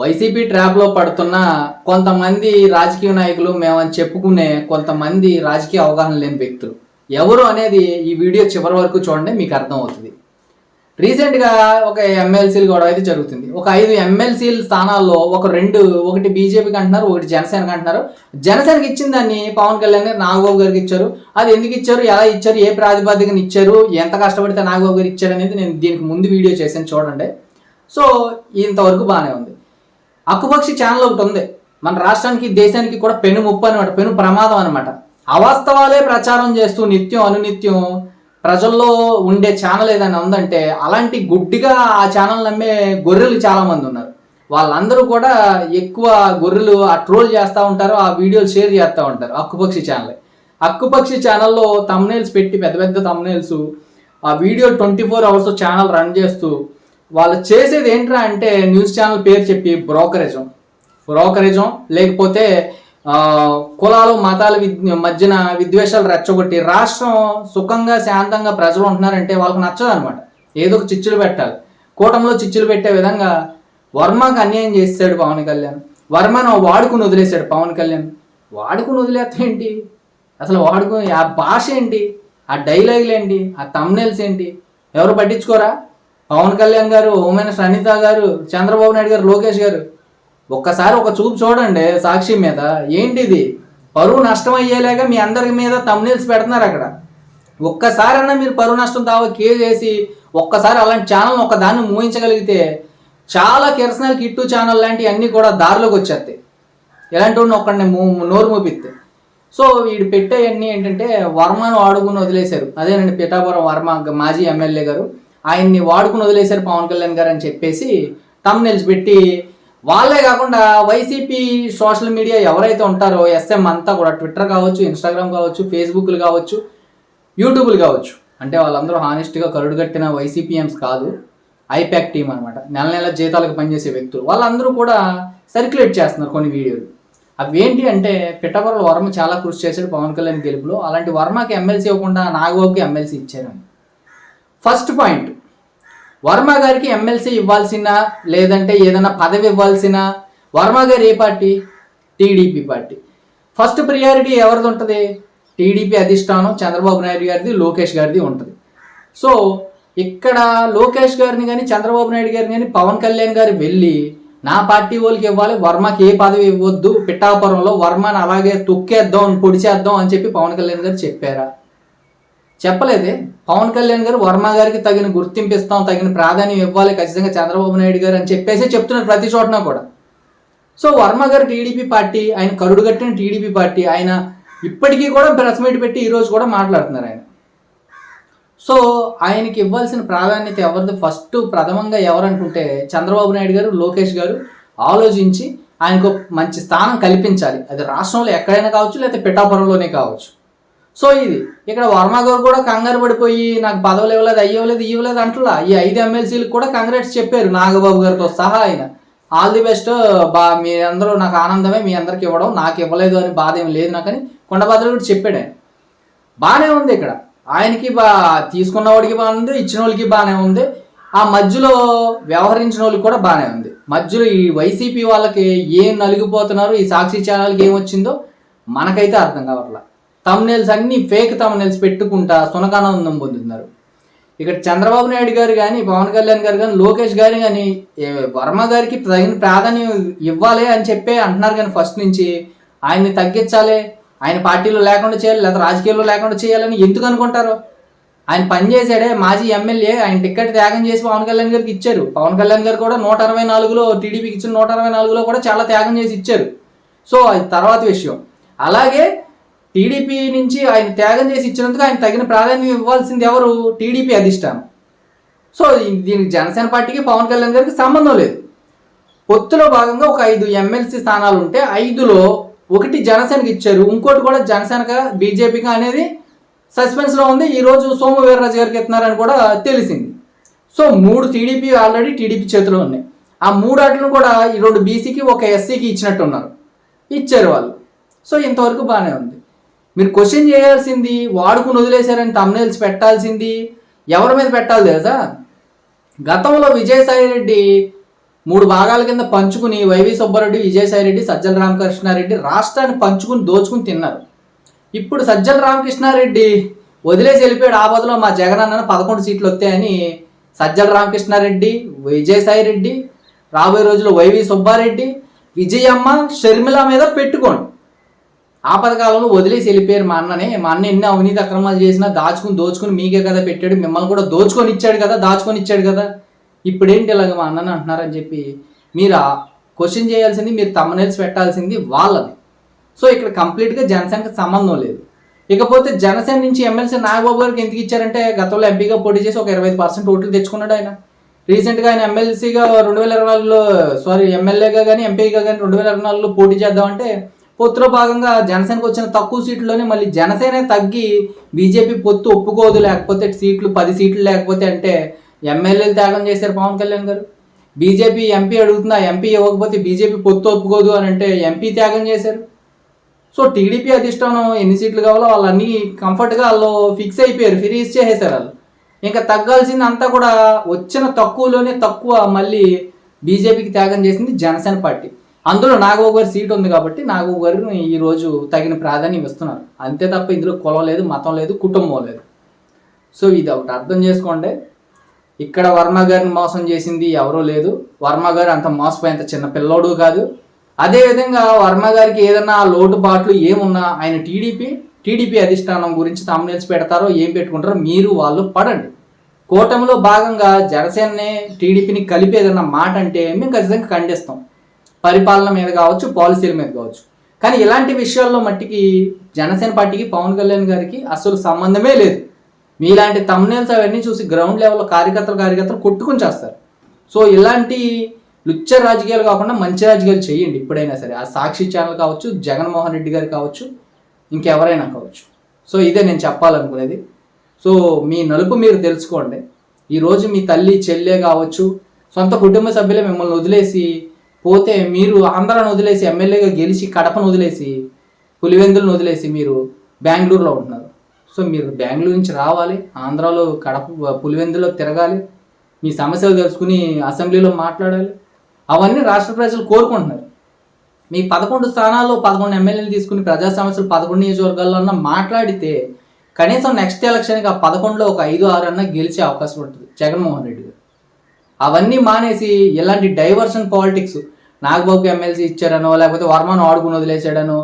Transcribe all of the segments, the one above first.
YCP ట్రాప్లో పడుతున్న కొంతమంది రాజకీయ నాయకులు మేమని చెప్పుకునే కొంతమంది రాజకీయ అవగాహన లేని వ్యక్తులు. ఎవరు అనేది ఈ వీడియో చివరి వరకు చూడండి మీకు అర్థమవుతుంది. రీసెంట్గా ఒక ఎమ్మెల్సీలు గొడవ అయితే జరుగుతుంది. ఒక ఐదు ఎమ్మెల్సీల స్థానాల్లో ఒక రెండు ఒకటి బీజేపీకి అంటున్నారు ఒకటి జనసేనకి అంటున్నారు. జనసేనకి ఇచ్చిన దాన్ని పవన్ కళ్యాణ్ గారు నాగబాబు గారికి ఇచ్చారు. అది ఎందుకు ఇచ్చారు ఎలా ఇచ్చారు ఏ ప్రాతిపదికన ఇచ్చారు ఎంత కష్టపడితే నాగబాబు గారు ఇచ్చారు అనేది నేను దీనికి ముందు వీడియో చేశాను చూడండి. సో ఇంతవరకు బాగానే ఉంది. అక్కుపక్షి ఛానల్ ఒకటి ఉంది. మన రాష్ట్రానికి దేశానికి కూడా పెను ముప్పు అనమాట పెను ప్రమాదం అనమాట అవాస్తవాలే ప్రచారం చేస్తూ నిత్యం అనునిత్యం ప్రజల్లో ఉండే ఛానల్ ఏదైనా ఉందంటే అలాంటి గుడ్డిగా ఆ ఛానల్ నమ్మే గొర్రెలు చాలామంది ఉన్నారు. వాళ్ళందరూ కూడా ఎక్కువ గొర్రెలు ఆ ట్రోల్ చేస్తూ ఉంటారు ఆ వీడియోలు షేర్ చేస్తూ ఉంటారు అక్కుపక్షి ఛానల్ అక్కుపక్షి ఛానల్లో తమ్నేల్స్ పెట్టి పెద్ద పెద్ద తమ్నేల్స్ ఆ video twenty four hours channel run చేస్తూ వాళ్ళు చేసేది ఏంట్రా అంటే న్యూస్ ఛానల్ పేరు చెప్పి బ్రోకరేజం. బ్రోకరేజం లేకపోతే కులాలు మతాల విద్ మధ్యన విద్వేషాలు రెచ్చగొట్టి రాష్ట్రం సుఖంగా శాంతంగా ప్రజలు ఉంటున్నారంటే వాళ్ళకి నచ్చదు అనమాట ఏదో ఒక చిచ్చులు పెట్టాలి. కూటంలో చిచ్చులు పెట్టే విధంగా వర్మకు అన్యాయం చేస్తాడు పవన్ కళ్యాణ్. వర్మను వాడుకుని వదిలేశాడు పవన్ కళ్యాణ్. వాడుకుని వదిలేస్తే ఏంటి? అసలు వాడుకుని ఆ భాష ఏంటి? ఆ డైలాగులు ఏంటి? ఆ తమ్నెల్స్ ఏంటి? ఎవరు పట్టించుకోరా? పవన్ కళ్యాణ్ గారు ఉమెన్ మినిస్టర్ అనిత గారు చంద్రబాబు నాయుడు గారు లోకేష్ గారు ఒక్కసారి ఒక చూపు చూడండి సాక్షి మీద. ఏంటిది? పరువు నష్టం అయ్యేలాగా మీ అందరి మీద తమ్నేల్స్ పెడుతున్నారు అక్కడ. ఒక్కసారన్నా మీరు పరువు నష్టం దావా కేసు ఒక్కసారి అలాంటి ఛానల్ ఒక దాన్ని మూయించగలిగితే చాలా కిరసనాలు కిట్టు ఛానల్ లాంటివి అన్నీ కూడా దారిలోకి వచ్చేస్తాయి. ఎలాంటి వాడిని ఒక్కడిని మూ- నోరు మూపిస్తే. సో వీడు పెట్టేవన్నీ ఏంటంటే వర్మను వాడుకుని వదిలేశారు. అదేనండి పిఠాపురం వర్మ మాజీ ఎమ్మెల్యే గారు. ఆయన్ని వాడుకుని వదిలేశారు పవన్ కళ్యాణ్ గారు అని చెప్పేసి తమ్నెల్స్ పెట్టి వాళ్ళే కాకుండా వైసీపీ సోషల్ మీడియా ఎవరైతే ఉంటారో ఎస్ఎం అంతా కూడా ట్విట్టర్ కావచ్చు ఇన్స్టాగ్రామ్ కావచ్చు ఫేస్బుక్లు కావచ్చు యూట్యూబ్లు కావచ్చు. అంటే వాళ్ళందరూ హానెస్ట్గా కరుడు కట్టిన వైసీపీఎంస్ కాదు ఐప్యాక్ టీం అనమాట నెల నెల జీతాలకు పనిచేసే వ్యక్తులు. వాళ్ళందరూ కూడా సర్క్యులేట్ చేస్తున్నారు కొన్ని వీడియోలు. అవి ఏంటి అంటే పిట్టవరల వర్మ చాలా కృషి చేశాడు పవన్ కళ్యాణ్ గెలుపులో. అలాంటి వర్మకి ఎమ్మెల్సీ ఇవ్వకుండా నాగబాబుకి ఎమ్మెల్సీ ఇచ్చారని ఫస్ట్ పాయింట్ వర్మ గారికి ఎమ్మెల్సీ ఇవ్వాల్సిన లేదంటే ఏదైనా పదవి ఇవ్వాల్సిన వర్మ గారు ఏ party? TDP party. First priority ఎవరిది ఉంటుంది? టీడీపీ అధిష్టానం చంద్రబాబు నాయుడు గారిది లోకేష్ గారిది ఉంటుంది. సో ఇక్కడ లోకేష్ గారిని కానీ చంద్రబాబు నాయుడు గారిని కానీ పవన్ కళ్యాణ్ గారు వెళ్ళి నా పార్టీ వాళ్ళకి ఇవ్వాలి వర్మకి ఏ పదవి ఇవ్వద్దు పిఠాపురంలో వర్మని అలాగే తొక్కేద్దాం పొడిచేద్దాం అని చెప్పి పవన్ కళ్యాణ్ గారు చెప్పారా? చెప్పలేదే. పవన్ కళ్యాణ్ గారు వర్మ గారికి తగిన గుర్తింపు ఇస్తాం తగిన ప్రాధాన్యం ఇవ్వాలి ఖచ్చితంగా చంద్రబాబు నాయుడు గారు అని చెప్పేసి చెప్తున్నారు ప్రతి చోటన కూడా. సో వర్మ గారు టీడీపీ పార్టీ ఆయన కరుడు కట్టిన టీడీపీ పార్టీ ఆయన ఇప్పటికీ కూడా ప్రెస్ మీట్ పెట్టి ఈరోజు కూడా మాట్లాడుతున్నారు ఆయన. సో ఆయనకి ఇవ్వాల్సిన ప్రాధాన్యత ఎవరిది? ఫస్ట్ ప్రథమంగా ఎవరనుకుంటే చంద్రబాబు నాయుడు గారు లోకేష్ గారు ఆలోచించి ఆయనకు మంచి స్థానం కల్పించాలి. అది రాష్ట్రంలో ఎక్కడైనా కావచ్చు లేకపోతే పిఠాపురంలోనే కావచ్చు. సో ఇది. ఇక్కడ వర్మ గారు కూడా కంగారు పడిపోయి నాకు పదవులు ఇవ్వలేదు అయ్యవలేదు ఇవ్వలేదు అంటలా ఈ ఐదు ఎమ్మెల్సీలకు కూడా కంగ్రాట్స్ చెప్పారు నాగబాబు గారితో సహా ఆయన. ఆల్ ది బెస్ట్ బా మీ అందరూ నాకు ఆనందమే మీ అందరికి ఇవ్వడం నాకు ఇవ్వలేదు అని బాధ ఏం లేదు నాకని కొండభద్రుడు కూడా చెప్పాడు ఆయన. బాగానే ఉంది ఇక్కడ. ఆయనకి బా తీసుకున్న బాగుంది ఉంది ఇచ్చిన వాళ్ళకి బాగానే ఉంది. ఆ మధ్యలో వ్యవహరించిన వాళ్ళకి కూడా బాగానే ఉంది. మధ్యలో ఈ వైసీపీ వాళ్ళకి ఏం నలిగిపోతున్నారు ఈ సాక్షి ఛానల్కి ఏం వచ్చిందో మనకైతే అర్థం కావట్లా. తమ్నేల్స్ అన్ని ఫేక్ తమ్నేల్స్ పెట్టుకుంటా సునకానందం పొందుతున్నారు. ఇక్కడ చంద్రబాబు నాయుడు గారు కానీ పవన్ కళ్యాణ్ గారు కానీ లోకేష్ గారు కానీ వర్మ గారికి తగిన ప్రాధాన్యం ఇవ్వాలి అని చెప్పే అంటున్నారు కానీ ఫస్ట్ నుంచి ఆయన్ని తగ్గించాలి ఆయన పార్టీలో లేకుండా చేయాలి లేదా రాజకీయాల్లో లేకుండా చేయాలని ఎందుకు అనుకుంటారు? ఆయన పనిచేశాడే మాజీ ఎమ్మెల్యే ఆయన టికెట్ త్యాగం చేసి పవన్ కళ్యాణ్ గారికి ఇచ్చారు. పవన్ కళ్యాణ్ గారు కూడా నూట అరవై నాలుగులో టీడీపీకి ఇచ్చిన నూట అరవై నాలుగులో కూడా చాలా త్యాగం చేసి ఇచ్చారు. సో అది తర్వాత విషయం. అలాగే టీడీపీ నుంచి ఆయన త్యాగం చేసి ఇచ్చినందుకు ఆయన తగిన ప్రాధాన్యం ఇవ్వాల్సింది ఎవరు? టీడీపీ అధిష్టానం. సో దీనికి జనసేన పార్టీకి పవన్ కళ్యాణ్ గారికి సంబంధం లేదు. పొత్తులో భాగంగా ఒక ఐదు ఎమ్మెల్సీ స్థానాలు ఉంటే ఐదులో ఒకటి జనసేనకి ఇచ్చారు. ఇంకోటి కూడా జనసేనక బీజేపీగా అనేది సస్పెన్స్లో ఉంది. ఈరోజు సోము వీర్రాజు గారికి ఇస్తున్నారని కూడా తెలిసింది. సో మూడు టీడీపీ ఆల్రెడీ టీడీపీ చేతిలో ఉన్నాయి. ఆ మూడు ఆటలను కూడా ఈ రెండు బీసీకి ఒక ఎస్సీకి ఇచ్చినట్టు ఉన్నారు ఇచ్చారు వాళ్ళు. సో ఇంతవరకు బాగానే ఉంది. మీరు క్వశ్చన్ చేయాల్సింది వాడుకుని వదిలేశారని తమ్నేల్స్ పెట్టాల్సింది ఎవరి మీద పెట్టాలి తెలుసా? గతంలో విజయసాయి రెడ్డి మూడు భాగాల కింద పంచుకుని వైవి సుబ్బారెడ్డి విజయసాయిరెడ్డి సజ్జల రామకృష్ణారెడ్డి రాష్ట్రాన్ని పంచుకుని దోచుకుని తిన్నారు. ఇప్పుడు సజ్జల రామకృష్ణారెడ్డి వదిలేసి వెళ్ళిపోయాడు ఆ బదులో మా జగన్ అన్న పదకొండు సీట్లు వస్తాయని సజ్జల రామకృష్ణారెడ్డి విజయసాయిరెడ్డి రాబోయే రోజుల్లో వైవి సుబ్బారెడ్డి విజయమ్మ షర్మిల మీద పెట్టుకోండి. ఆపదకాలంలో వదిలేసి వెళ్ళిపోయారు మా అన్ననే. మా అన్న ఎన్ని అవినీతి అక్రమాలు చేసినా దాచుకుని దోచుకుని మీకే కదా పెట్టాడు. మిమ్మల్ని కూడా దోచుకొని ఇచ్చాడు కదా దాచుకొని ఇచ్చాడు కదా. ఇప్పుడేంటి ఇలాగ మా అన్నని అంటున్నారని చెప్పి మీరు క్వశ్చన్ చేయాల్సింది మీరు తమ్మనేల్స్ పెట్టాల్సింది వాళ్ళని సో ఇక్కడ కంప్లీట్గా జనసేనకి సంబంధం లేదు. ఇకపోతే జనసేన నుంచి ఎమ్మెల్సీ నాగబాబు గారికి ఎందుకు ఇచ్చారంటే గతంలో ఎంపీగా పోటీ చేసి ఒక ఇరవై పర్సెంట్ ఓట్లు తెచ్చుకున్నాడు ఆయన. రీసెంట్గా ఆయన ఎమ్మెల్సీగా రెండు వేల ఇరవై నాలుగులో సారీ ఎమ్మెల్యేగా కానీ ఎంపీగా కానీ రెండు వేల ఇరవై నాలుగులో పోటీ చేద్దామంటే పొత్తులో భాగంగా జనసేనకు వచ్చిన తక్కువ సీట్లోనే మళ్ళీ జనసేన తగ్గి బీజేపీ పొత్తు ఒప్పుకోదు లేకపోతే సీట్లు పది సీట్లు లేకపోతే అంటే ఎమ్మెల్యేలు త్యాగం చేశారు పవన్ కళ్యాణ్ గారు. బీజేపీ ఎంపీ అడుగుతున్నా ఎంపీ ఇవ్వకపోతే బీజేపీ పొత్తు ఒప్పుకోదు అని అంటే ఎంపీ త్యాగం చేశారు. సో టీడీపీ అధిష్టానం ఎన్ని సీట్లు కావాలో వాళ్ళన్నీ కంఫర్ట్గా వాళ్ళు ఫిక్స్ అయిపోయారు ఫిరీజ్ చేసేసారు వాళ్ళు. ఇంకా తగ్గాల్సింది అంతా కూడా వచ్చిన తక్కువలోనే తక్కువ మళ్ళీ బీజేపీకి త్యాగం చేసింది జనసేన పార్టీ. అందులో నాగబాబు గారి సీట్ ఉంది కాబట్టి నాగబాబు గారు ఈరోజు తగిన ప్రాధాన్యం ఇస్తున్నారు. అంతే తప్ప ఇందులో కులం లేదు మతం లేదు కుటుంబం లేదు. సో ఇది ఒకటి అర్థం చేసుకోండి. ఇక్కడ వర్మ గారిని మోసం చేసింది ఎవరూ లేదు. వర్మ గారు అంత మోసపోయేంత చిన్న పిల్లోడు కాదు. అదేవిధంగా వర్మ గారికి ఏదైనా లోటుపాట్లు ఏమున్నా ఆయన టీడీపీ టీడీపీ అధిష్టానం గురించి తమ్మునేల్స్ పెడతారో ఏం పెట్టుకుంటారో మీరు వాళ్ళు పడండి. కూటమిలో భాగంగా జనసేనని టీడీపీని కలిపి ఏదైనా మాట అంటే మేము ఖచ్చితంగా ఖండిస్తాం. పరిపాలన మీద కావచ్చు పాలసీల మీద కావచ్చు. కానీ ఇలాంటి విషయాల్లో మట్టికి జనసేన పార్టీకి పవన్ కళ్యాణ్ గారికి అసలు సంబంధమే లేదు. మీలాంటి తమ్నేల్స్ అవన్నీ చూసి గ్రౌండ్ లెవెల్లో కార్యకర్తలు కార్యకర్తలు కొట్టుకుని చేస్తారు. సో ఇలాంటి లుచ్చ రాజకీయాలు కాకుండా మంచి రాజకీయాలు చేయండి ఇప్పుడైనా సరే. ఆ సాక్షి ఛానల్ కావచ్చు జగన్మోహన్ రెడ్డి గారు కావచ్చు ఇంకెవరైనా కావచ్చు. సో ఇదే నేను చెప్పాలనుకునేది. సో మీ నలుపు మీరు తెలుసుకోండి. ఈరోజు మీ తల్లి చెల్లె కావచ్చు సొంత కుటుంబ సభ్యులే మిమ్మల్ని వదిలేసి పోతే మీరు ఆంధ్రాను వదిలేసి ఎమ్మెల్యేగా గెలిచి కడపను వదిలేసి పులివెందులను వదిలేసి మీరు బెంగళూరులో ఉంటున్నారు. సో మీరు బెంగళూరు నుంచి రావాలి ఆంధ్రాలో కడప పులివెందులో తిరగాలి మీ సమస్యలు తెలుసుకుని అసెంబ్లీలో మాట్లాడాలి. అవన్నీ రాష్ట్ర ప్రజలు కోరుకుంటున్నారు. మీ పదకొండు స్థానాల్లో పదకొండు ఎమ్మెల్యేలు తీసుకుని ప్రజా సమస్యలు పదకొండు నియోజకవర్గాల్లో అన్న మాట్లాడితే కనీసం నెక్స్ట్ ఎలక్షన్కి ఆ పదకొండులో ఒక ఐదు ఆరు అన్న గెలిచే అవకాశం ఉంటుంది. జగన్మోహన్ రెడ్డి అవన్నీ మానేసి ఇలాంటి డైవర్షన్ పాలిటిక్స్ నాగబాబుకి ఎమ్మెల్సీ ఇచ్చారనో లేకపోతే వర్మను ఆడుకుని వదిలేసాడనో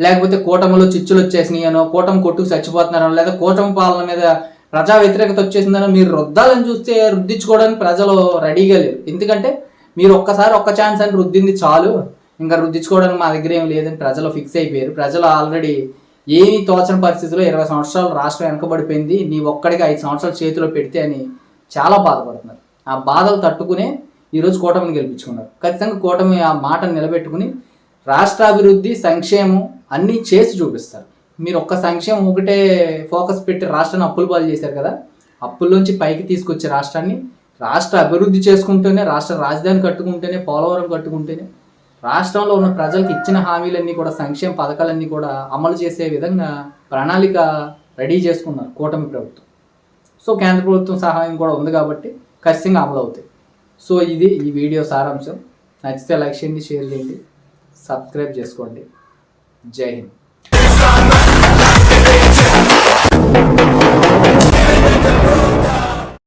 లేకపోతే కూటమిలో చిచ్చులు వచ్చేసినాయనో కూటమి కొట్టుకు చచ్చిపోతున్నారనో లేదా కూటమి పాలన మీద ప్రజా వ్యతిరేకత వచ్చేసిందనో మీరు రుద్దాలని చూస్తే రుద్దించుకోవడానికి ప్రజలు రెడీగా లేరు. ఎందుకంటే మీరు ఒక్కసారి ఒక్క ఛాన్స్ అని రుద్దింది చాలు. ఇంకా రుద్దించుకోవడానికి మా దగ్గర ఏం లేదని ప్రజలు ఫిక్స్ అయిపోయారు. ప్రజలు ఆల్రెడీ ఏమీ తోచని పరిస్థితిలో ఇరవై సంవత్సరాలు రాష్ట్రం వెనకబడిపోయింది. నీ ఒక్కడికి ఐదు సంవత్సరాలు చేతిలో పెడితే అని చాలా బాధపడుతున్నారు. ఆ బాధలు తట్టుకునే ఈరోజు కూటమిని గెలిపించుకున్నారు. ఖచ్చితంగా కూటమి ఆ మాటను నిలబెట్టుకుని రాష్ట్ర అభివృద్ధి సంక్షేమం అన్నీ చేసి చూపిస్తారు. మీరు ఒక్క సంక్షేమం ఒకటే ఫోకస్ పెట్టి రాష్ట్రాన్ని అప్పులు పాలు చేశారు కదా? అప్పుల్లోంచి పైకి తీసుకొచ్చే రాష్ట్రాన్ని రాష్ట్ర అభివృద్ధి చేసుకుంటేనే రాష్ట్ర రాజధాని కట్టుకుంటేనే పోలవరం కట్టుకుంటేనే రాష్ట్రంలో ఉన్న ప్రజలకు ఇచ్చిన హామీలన్నీ కూడా సంక్షేమ పథకాలన్నీ కూడా అమలు చేసే విధంగా ప్రణాళిక రెడీ చేసుకున్నారు కూటమి ప్రభుత్వం. సో కేంద్ర ప్రభుత్వం సహాయం కూడా ఉంది కాబట్టి ఖచ్చితంగా అమలు అవుతాయి. సో ఇది ఈ వీడియో సారాంశం. నచ్చితే లైక్ చేయండి షేర్ చేయండి సబ్స్క్రైబ్ చేసుకోండి. జై హింద్.